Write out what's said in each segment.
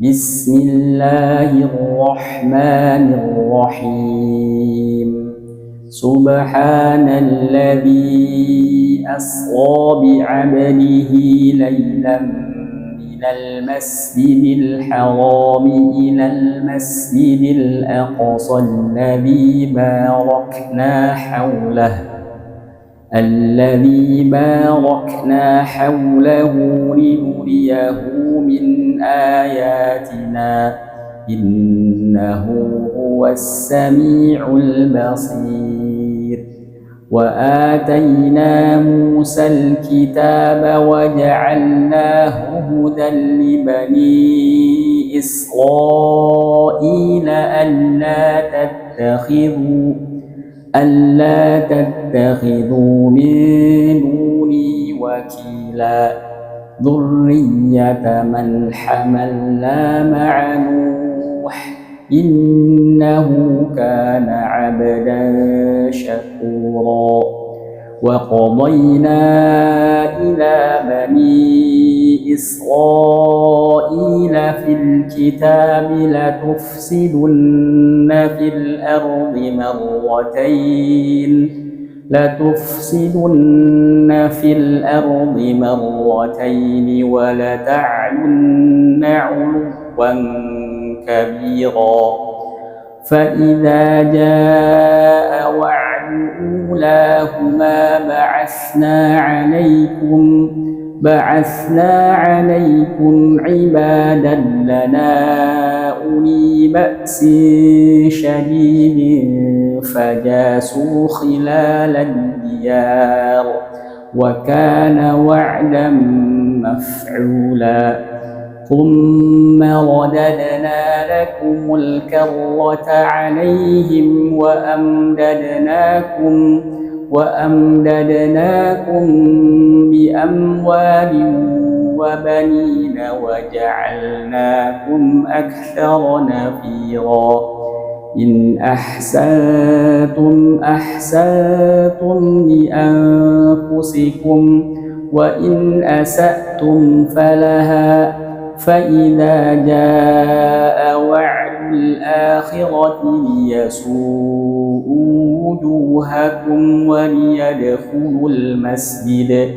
بسم الله الرحمن الرحيم. سبحان الذي أسرى بعبده ليلا من المسجد الحرام إلى المسجد الأقصى الذي باركنا حوله. الذي باركنا حوله لنريه من آياتنا. إنه هو السميع البصير. وآتينا موسى الكتاب وجعلناه هدى لبني إسرائيل ألا تتخذوا ألا تتخذوا من دوني وكيلا. ذرية من حملنا مع نوح إنه كان عبدا شكورا. وقضينا إلى بني إسرائيل الكتاب لتفسدن في الأرض مرتين. لتفسدن في الأرض مرتين ولتعلن علوا كبيرا. فإذا جاء وعد أولاهما بعثنا عليكم بعثنا عليكم عبادا لنا أولي بأس شديد فجاسوا خلال الديار وكان وعدا مفعولا ثم رددنا لكم الكرة عليهم وأمددناكم وأمددناكم بأموال وبنين وجعلناكم أكثر نفيرا. إن أحسنتم أحسنتم لأنفسكم وإن أسأتم فلها فإذا جاء وعد الآخرة ليسوءوا وجوهكم وليدخلوا المسجد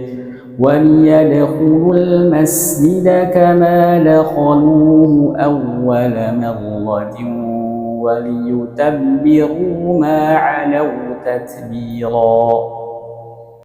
وليدخلوا المسجد كما دخلوه أول مرة وليتبروا ما علوا تتبيراً.